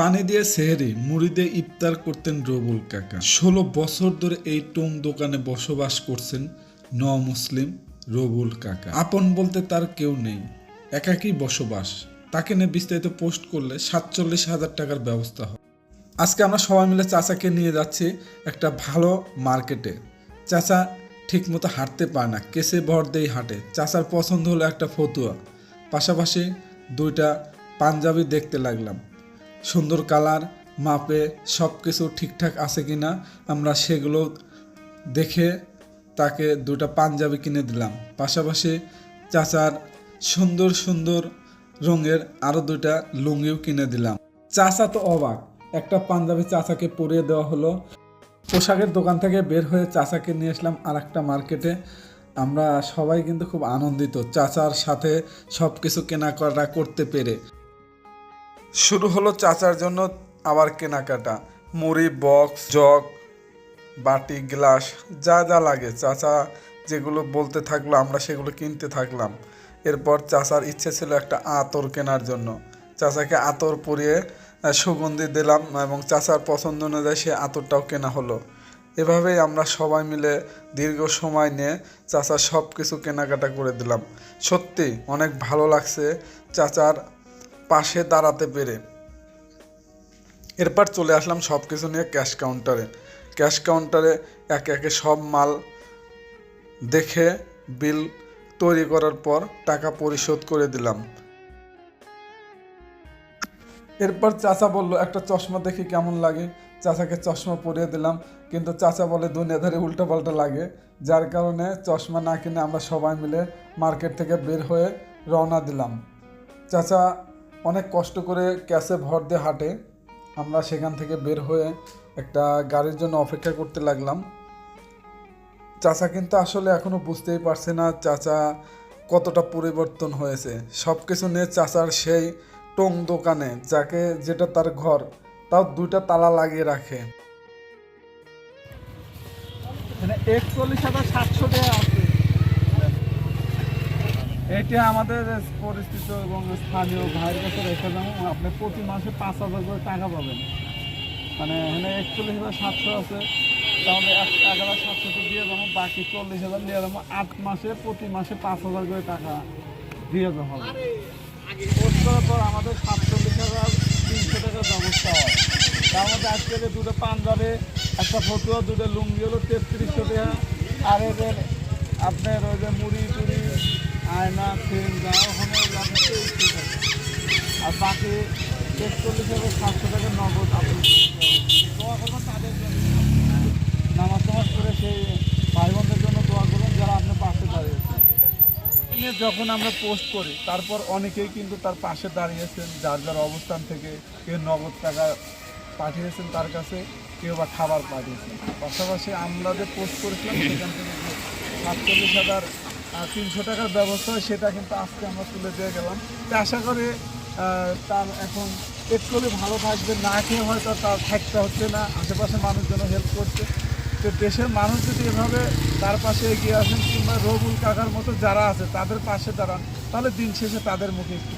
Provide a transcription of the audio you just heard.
পানি দিয়ে সেহেরি, মুড়ি দিয়ে ইফতার করতেন রবুল কাকা। ষোলো বছর ধরে এই টং দোকানে বসবাস করছেন ন মুসলিম রবুল কাকা। আপন বলতে তার কেউ নেই, একাকী বসবাস। তাকে নিয়ে বিস্তারিত পোস্ট করলে সাতচল্লিশ হাজার টাকার ব্যবস্থা হয়। আজকে আমরা সবাই মিলে চাচাকে নিয়ে যাচ্ছি একটা ভালো মার্কেটে। চাচা ঠিকমতো হাঁটতে পারে না, কেসে ভর দেই হাঁটে। চাচার পছন্দ হলো একটা ফতুয়া। পাশাপাশি দুইটা পাঞ্জাবি দেখতে লাগলাম। সুন্দর কালার, মাপে সব কিছু ঠিকঠাক আছে কি না আমরা সেগুলো দেখে তাকে দুটা পাঞ্জাবি কিনে দিলাম। পাশাপাশি চাচার সুন্দর সুন্দর রঙের আরও দুইটা লুঙ্গিও কিনে দিলাম। চাচা তো অবাক, একটা পাঞ্জাবি চাচাকে পরিয়ে দেওয়া হলো। পোশাকের দোকান থেকে বের হয়ে চাচাকে নিয়ে আসলাম আর একটা মার্কেটে। আমরা সবাই কিন্তু খুব আনন্দিত চাচার সাথে সব কিছু কেনাকাটা করতে পেরে। শুরু হলো চাচার জন্য আবার কেনাকাটা। মুড়ি, বক্স, জগ, বাটি, গ্লাস, যা যা লাগে। চাচা যেগুলো বলতে থাকল আমরা সেগুলো কিনতে থাকলাম। এরপর চাচার ইচ্ছে ছিল একটা আতর কেনার জন্য। চাচাকে আতর পরিয়ে সুগন্ধি দিলাম এবং চাচার পছন্দ অনুযায়ী সে আতরটাও কেনা হলো। এভাবেই আমরা সবাই মিলে দীর্ঘ সময় নিয়ে চাচার সব কিছু কেনাকাটা করে দিলাম। সত্যি অনেক ভালো লাগছে চাচার পাশে দাঁড়াতে পেরে। এরপর চলে আসলাম সব কিছু নিয়ে ক্যাশ কাউন্টারে। ক্যাশ কাউন্টারে একে একে সব মাল দেখে বিল তৈরি করার পর টাকা পরিশোধ করে দিলাম। এরপর চাচা বলল, একটা চশমা দেখি কেমন লাগে? চাচাকে চশমা পরিয়ে দিলাম, কিন্তু চাচা বলে, দুনিয়া দুনিয়াধারে উল্টাপাল্টা লাগে। যার কারণে চশমা না কিনে আমরা সবাই মিলে মার্কেট থেকে বের হয়ে রওনা দিলাম। চাচা অনেক কষ্ট করে ক্যাশে ভর দিয়ে হাঁটে। আমরা সেখান থেকে বের হয়ে একটা গাড়ির জন্য অপেক্ষা করতে লাগলাম। চাচা কিন্তু আসলে এখনও বুঝতেই পারছে না চাচা কতটা পরিবর্তন হয়েছে। সব কিছু নিয়ে চাচার সেই টং দোকানে, যাকে যেটা তার ঘর, তাও দুইটা তালা লাগিয়ে রাখে। মানে একচল্লিশ হাজার সাতশো টাকা এটা আমাদের পরিস্থিতি এবং স্থানীয় ভাইয়ের কাছে রেখে দেবো আপনি প্রতি মাসে পাঁচ হাজার করে টাকা পাবেন। মানে এখানে একচল্লিশ হাজার সাতশো আছে। তাহলে এক হাজার সাতশো দিয়ে যাব বাকি চল্লিশ হাজার নিয়ে যাব আট মাসে, প্রতি মাসে পাঁচ হাজার করে টাকা দিয়ে দেওয়া হবে। করার পর আমাদের সাতচল্লিশ হাজার তিনশো টাকার ব্যবস্থা হয়। তার মধ্যে আজকে যে দুটো পাঞ্জাবে, একটা ফতুয়া, দুটো লুঙ্গি হলো তেত্রিশশো টাকা। আর এদের আপনার ওই যে মুড়ি, টুড়ি আয়না ফ্রেম যা ওখানে হলো আপনার তেইশশো টাকা আর বাকি টাকা নগদ তাদের জন্য। নামাজ করে সেই জন্য দোয়া যারা যখন আমরা পোস্ট করি, তারপর অনেকেই কিন্তু তার পাশে দাঁড়িয়েছেন, যার যার অবস্থান থেকে কেউ নগদ টাকা পাঠিয়েছেন তার কাছে, কেউ বা খাবার পাঠিয়েছেন। পাশাপাশি আমরা যে পোস্ট করেছিলাম, সেখান থেকে সাতচল্লিশ হাজার তিনশো টাকার ব্যবস্থা সেটা কিন্তু আজকে আমরা তুলে দিয়ে গেলাম। তো আশা করি তার এখন একটু ভালো থাকবে, না খেয়ে হয়তো তার থাকতে হচ্ছে না আশেপাশে মানুষজন হেল্প করছে। তো দেশের মানুষ যদি এভাবে তার পাশে এগিয়ে আসেন কিংবা রবুল কাকার মতো যারা আছে, তাদের পাশে দাঁড়ান, তাহলে দিন শেষে তাদের মুখে একটু